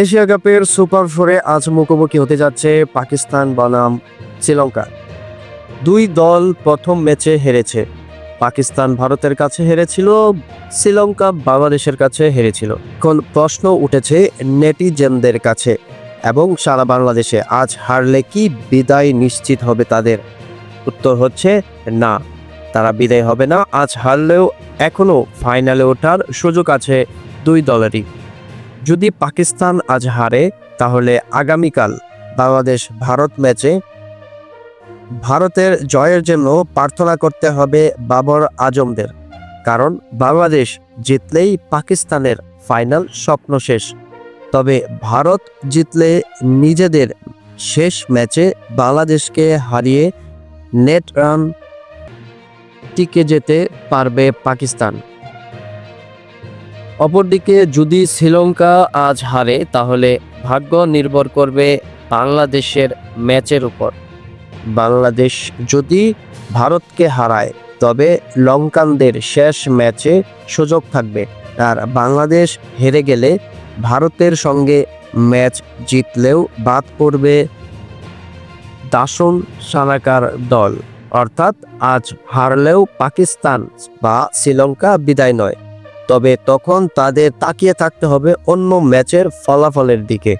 Asia কাপের super ফোরে আজ মুখোমুখি হতে যাচ্ছে পাকিস্তান বনাম শ্রীলঙ্কা। দুই দল প্রথম ম্যাচে হেরেছে। পাকিস্তান ভারতের কাছে হেরেছিল, শ্রীলঙ্কা বাংলাদেশের কাছে হেরেছিল। এখন প্রশ্ন উঠেছে নেটিজেনদের কাছে এবং সারা বাংলাদেশে আজ হারলে কি বিদায় নিশ্চিত হবে তাদের? উত্তর হচ্ছে না। তারা বিদায় হবে না, আজ হারলেও এখনও ফাইনালে ওঠার সুযোগ আছে দুই দলেরই। যদি পাকিস্তান আজ হারে, তাহলে আগামীকাল বাংলাদেশ ভারত ম্যাচে ভারতের জয়ের জন্য প্রার্থনা করতে হবে বাবর আজমদের। কারণ বাংলাদেশ জিতলেই পাকিস্তানের ফাইনাল স্বপ্ন শেষ। তবে ভারত জিতলে নিজেদের শেষ ম্যাচে বাংলাদেশকে হারিয়ে নেট রান টিকে যেতে পারবে পাকিস্তান। অপরদিকে যদি শ্রীলঙ্কা আজ হারে, তাহলে ভাগ্য নির্ভর করবে বাংলাদেশের ম্যাচের উপর। বাংলাদেশ যদি ভারতকে হারায়, তবে লঙ্কানদের শেষ ম্যাচে সুযোগ থাকবে। আর বাংলাদেশ হেরে গেলে ভারতের সঙ্গে ম্যাচ জিতলেও বাদ পড়বে দাসন সানাকার দল। অর্থাৎ আজ হারলেও পাকিস্তান বা শ্রীলঙ্কা বিদায় নয়। তবে তখন তাদের তাকিয়ে থাকতে হবে অন্য ম্যাচের ফলাফলের দিকে।